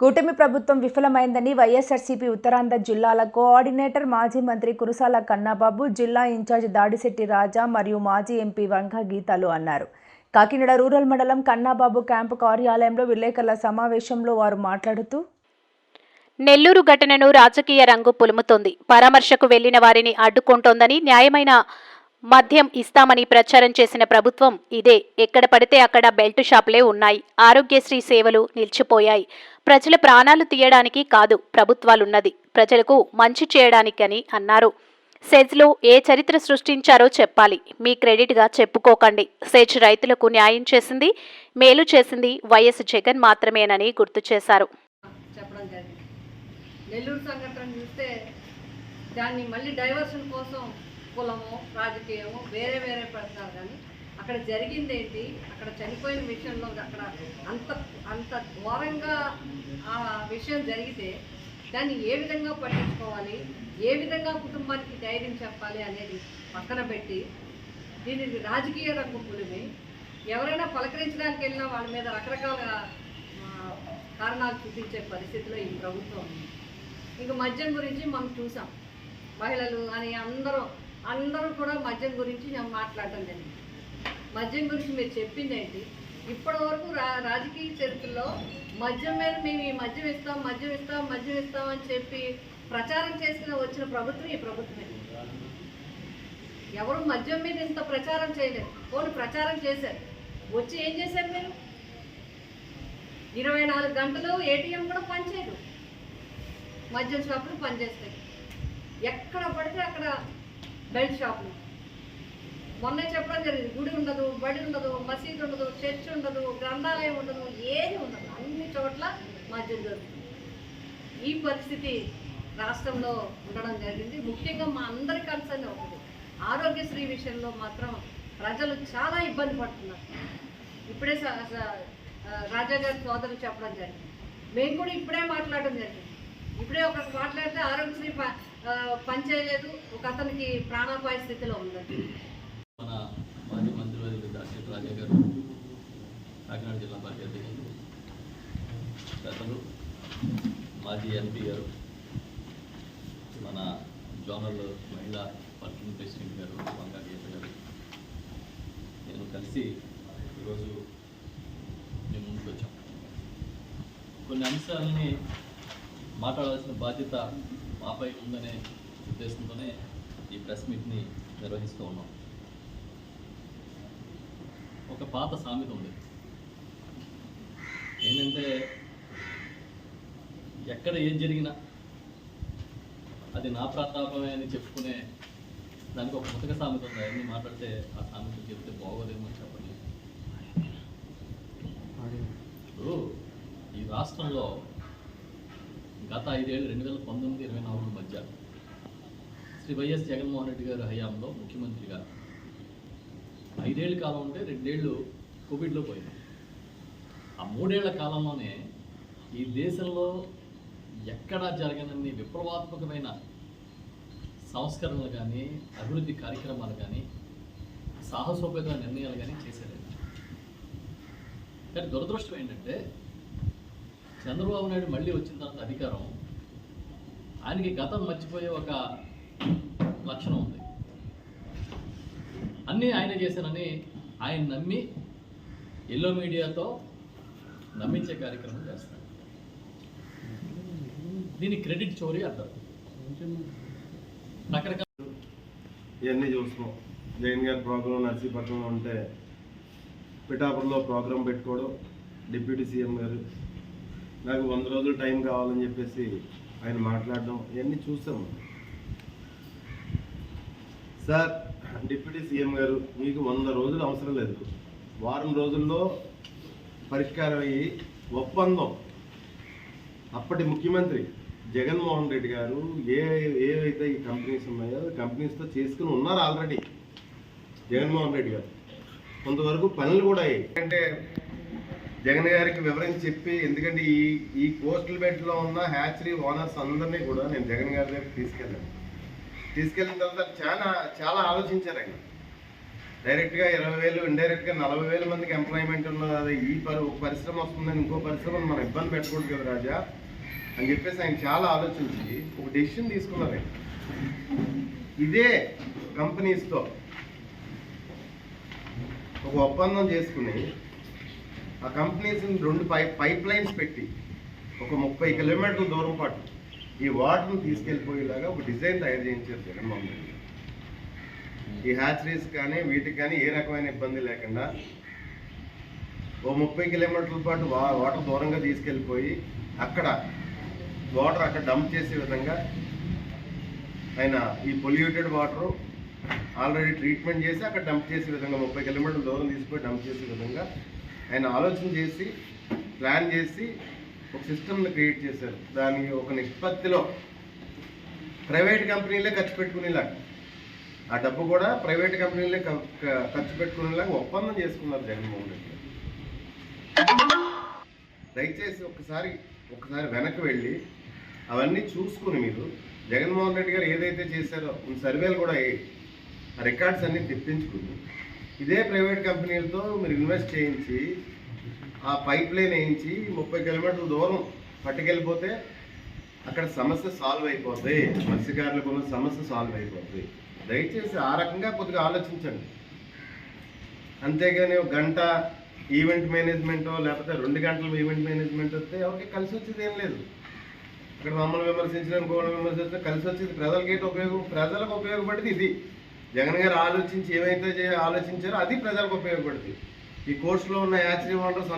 కూటమి ప్రభుత్వం విఫలమైందని వైఎస్ఆర్సీపీ ఉత్తరాంధ్ర జిల్లాల కోఆర్డినేటర్ మాజీ మంత్రి కురుసాల కన్నాబాబు జిల్లా ఇన్ఛార్జ్ దాడిశెట్టి రాజా మరియు మాజీ ఎంపీ వంగ గీతాలు అన్నారు. కాకినాడ రూరల్ మండలం కన్నాబాబు క్యాంపు కార్యాలయంలో విలేకరుల సమావేశంలో వారు మాట్లాడుతూ నెల్లూరు ఘటనను రాజకీయ రంగు పులుముతోంది. పరామర్శకు వెళ్ళిన వారిని అడ్డుకుంటోందని న్యాయమైన మద్యం ఇస్తామని ప్రచారం చేసిన ప్రభుత్వం ఇదే. ఎక్కడ పడితే అక్కడ బెల్ట్ షాపులే ఉన్నాయి. ఆరోగ్యశ్రీ సేవలు నిలిచిపోయాయి. ప్రజల ప్రాణాలు తీయడానికి కాదు ప్రభుత్వాలున్నది. ప్రజలకు మంచి చేయడానికని అన్నారు. సెజ్లో ఏ చరిత్ర సృష్టించారో చెప్పాలి. మీ క్రెడిట్గా చెప్పుకోకండి. సెజ్ రైతులకు న్యాయం చేసింది మేలు చేసింది వైఎస్ జగన్ మాత్రమేనని గుర్తు చేశారు. నెల్లూరు సంఘటన చూస్తే దాన్ని మళ్ళీ డైవర్షన్ కోసం కులము రాజకీయము వేరే వేరే పెడతారు కానీ అక్కడ జరిగింది ఏంటి అక్కడ చనిపోయిన విషయంలో అక్కడ అంత అంత ఘోరంగా ఆ విషయం జరిగితే దాన్ని ఏ విధంగా పట్టించుకోవాలి? ఏ విధంగా కుటుంబానికి ధైర్యం చెప్పాలి అనేది పక్కన పెట్టి దీనికి రాజకీయ రంగు పులిమి. ఎవరైనా పలకరించడానికి వెళ్ళినా వాళ్ళ మీద రకరకాల కారణాలు చూపించే పరిస్థితిలో ఈ ప్రభుత్వం ఉంది. ఇంక మద్యం గురించి మనం చూసాం. మహిళలు అని అందరూ అందరూ కూడా మద్యం గురించి నేను మాట్లాడటం జరిగింది. మద్యం గురించి మీరు చెప్పింది ఏంటి? ఇప్పటి వరకు రా రాజకీయ చరిత్రలో మద్యం మీద మేము ఈ మద్యం ఇస్తాం మద్యం ఇస్తాం మద్యం ఇస్తాం అని చెప్పి ప్రచారం చేసిన వచ్చిన ప్రభుత్వం ఈ ప్రభుత్వమే. ఎవరు మద్యం మీద ఇంత ప్రచారం చేయలేదు. పోనీ ప్రచారం చేశారు. వచ్చి ఏం చేశారు మీరు? ఇరవై నాలుగు గంటలు ఏటీఎం కూడా పనిచేయదు మద్యం షాపులు పనిచేస్తాయి ఎక్కడ పడితే అక్కడ బెల్ట్ షాపులు. మొన్న చెప్పడం జరిగింది. గుడి ఉండదు బడి ఉండదు మసీదు ఉండదు చర్చ్ ఉండదు గ్రంథాలయం ఉండదు ఏది ఉండదు. అన్ని చోట్ల మద్యం దొరుకుతుంది. ఈ పరిస్థితి రాష్ట్రంలో ఉండడం జరిగింది. ముఖ్యంగా మా అందరి కన్సర్న్ ఒకటి. ఆరోగ్యశ్రీ విషయంలో మాత్రం ప్రజలు చాలా ఇబ్బంది పడుతున్నారు. ఇప్పుడే స- రాజా గారి సోదరులు చెప్పడం జరిగింది. మేము కూడా ఇప్పుడే మాట్లాడడం జరిగింది. ఇప్పుడే ఒక మాట్లాడితే ఆరోగ్యశ్రీ పనిచేయలేదు ఒక అతనికి ప్రాణాపాయ స్థితిలో ఉందండి మన మాజీ మంత్రివర్యులు దాశరథి రాజా గారు కాకినాడ జిల్లా పార్టీ అధ్యక్షులు పెద్దలు మాజీ ఎంపీ గారు మన జోనల్ మహిళా వర్కింగ్ ప్రెసిడెంట్ గారు వంగా గీత గారు. నేను కలిసి ఈరోజు మేము ముందుకు వచ్చాం. కొన్ని అంశాలని మాట్లాడాల్సిన బాధ్యత మాపై ఉందనే ఉద్దేశంతోనే ఈ ప్రెస్ మీట్ని నిర్వహిస్తూ ఉన్నాం. ఒక పాత సామెత ఉంది. ఏంటంటే ఎక్కడ ఏం జరిగినా అది నా ప్రతాపమే అని చెప్పుకునే దానికి ఒక ముతక సామెత ఉంది. అవన్నీ మాట్లాడితే ఆ సామెత చెప్తే బాగోదేమో చెప్పండి. ఇప్పుడు ఈ రాష్ట్రంలో గత ఐదేళ్ళు రెండు వేల పంతొమ్మిది ఇరవై నాలుగు మధ్య శ్రీ వైఎస్ జగన్మోహన్ రెడ్డి గారు హయాంలో ముఖ్యమంత్రిగా. ఐదేళ్ళ కాలం ఉంటే రెండేళ్ళు కోవిడ్లో పోయింది ఆ మూడేళ్ళ కాలంలోనే ఈ దేశంలో ఎక్కడా జరగనన్ని విప్లవాత్మకమైన సంస్కరణలు కానీ అభివృద్ధి కార్యక్రమాలు కానీ సాహసోపేత నిర్ణయాలు కానీ చేశారు. కానీ దురదృష్టం ఏంటంటే చంద్రబాబు నాయుడు మళ్ళీ వచ్చిన తర్వాత అధికారం ఆయనకి గతం మర్చిపోయే ఒక లక్షణం ఉంది. అన్నీ ఆయన చేశానని ఆయన నమ్మి ఎల్లో మీడియాతో నమ్మించే కార్యక్రమం చేస్తాడు దీని క్రెడిట్ చోరీ అంటారు రకరకాల. ఇవన్నీ చూస్తున్నాం. జగన్ గారి ప్రోగ్రాం నర్సీపట్నంలో ఉంటే పిఠాపురంలో ప్రోగ్రాం పెట్టుకోవడం డిప్యూటీ సీఎం గారు నాకు వంద రోజులు టైం కావాలని చెప్పేసి ఆయన మాట్లాడడం ఇవన్నీ చూసాము సార్ డిప్యూటీ సీఎం గారు మీకు వంద రోజులు అవసరం లేదు. వారం రోజుల్లో పరిష్కారం అయ్యి ఒప్పందం. అప్పటి ముఖ్యమంత్రి జగన్మోహన్ రెడ్డి గారు ఏ ఏవైతే ఈ కంపెనీస్ ఉన్నాయో కంపెనీస్తో చేసుకుని ఉన్నారు ఆల్రెడీ జగన్మోహన్ రెడ్డి గారు. కొంతవరకు పనులు కూడా అయ్యాయి. అంటే జగన్ గారికి వివరించి చెప్పి ఎందుకంటే ఈ ఈ కోస్టల్ బెల్ట్లో ఉన్న హ్యాచరీ ఓనర్స్ అందరినీ కూడా నేను జగన్ గారి దగ్గర తీసుకెళ్ళాను. తీసుకెళ్ళిన తర్వాత చాలా చాలా ఆలోచించారు ఆయన. డైరెక్ట్గా ఇరవై వేలు ఇండైరెక్ట్గా నలభై వేల మందికి ఎంప్లాయ్మెంట్ ఉన్నది అది ఈ పరి ఒక పరిశ్రమ వస్తుందని ఇంకో పరిశ్రమను మనం ఇబ్బంది పెట్టకూడదు కదా రాజా అని చెప్పేసి ఆయన చాలా ఆలోచించి ఒక డెసిషన్ తీసుకున్నారు ఇదే కంపెనీస్తో ఒక ఒప్పందం చేసుకుని ఆ కంపెనీస్ రెండు పైప్ పైప్ లైన్స్ పెట్టి ఒక ముప్పై కిలోమీటర్ల దూరం పాటు ఈ వాటర్ని తీసుకెళ్ళిపోయేలాగా ఒక డిజైన్ తయారు చేయించారు జగన్మోహన్ రెడ్డి ఈ హ్యాచరీస్ కానీ వీటికి కానీ ఏ రకమైన ఇబ్బంది లేకుండా ఓ ముప్పై కిలోమీటర్ల పాటు వాటర్ దూరంగా తీసుకెళ్ళిపోయి అక్కడ వాటర్ అక్కడ డంప్ చేసే విధంగా ఆయన ఈ పొల్యూటెడ్ వాటర్ ఆల్రెడీ ట్రీట్మెంట్ చేసి అక్కడ డంప్ చేసే విధంగా ముప్పై కిలోమీటర్ల దూరం తీసుకుపోయి డంప్ చేసే విధంగా ఆయన ఆలోచన చేసి ప్లాన్ చేసి ఒక సిస్టమ్ని క్రియేట్ చేశారు. దాని ఒక నిష్పత్తిలో ప్రైవేట్ కంపెనీలే ఖర్చు పెట్టుకునేలాగా ఆ డబ్బు కూడా ప్రైవేట్ కంపెనీలే ఖర్చు పెట్టుకునేలాగా ఒప్పందం చేసుకున్నారు జగన్మోహన్ రెడ్డి దయచేసి ఒకసారి ఒకసారి వెనక్కి వెళ్ళి అవన్నీ చూసుకుని మీరు జగన్మోహన్ రెడ్డి గారు ఏదైతే చేశారో సర్వేలు కూడా ఆ రికార్డ్స్ అన్ని తెప్పించుకుని ఇదే ప్రైవేట్ కంపెనీలతో మీరు ఇన్వెస్ట్ చేయించి ఆ పైప్ లైన్ వేయించి ముప్పై కిలోమీటర్ల దూరం పట్టుకెళ్ళిపోతే అక్కడ సమస్య సాల్వ్ అయిపోతుంది మత్స్యకారులకు ఉన్న సమస్య సాల్వ్ అయిపోతుంది దయచేసి ఆ రకంగా కొద్దిగా ఆలోచించండి. అంతేగాని ఒక గంట ఈవెంట్ మేనేజ్మెంటో లేకపోతే రెండు గంటల ఈవెంట్ మేనేజ్మెంట్ వస్తే ఎవరికి కలిసి వచ్చేది ఏం లేదు. అక్కడ మమ్మల్ని విమర్శించడానికి ఇంకోళ్ళని విమర్శించడం కలిసి వచ్చేది ప్రజలకి ఏంటి ఉపయోగం ప్రజలకు ఉపయోగపడింది ఇది. జగన్ గారు ఆలోచించి ఏమైతే ఆలోచించారో అది ప్రజలకు ఉపయోగపడుతుంది. ఈ కోర్సులో ఉన్న యాచరీ వండర్స్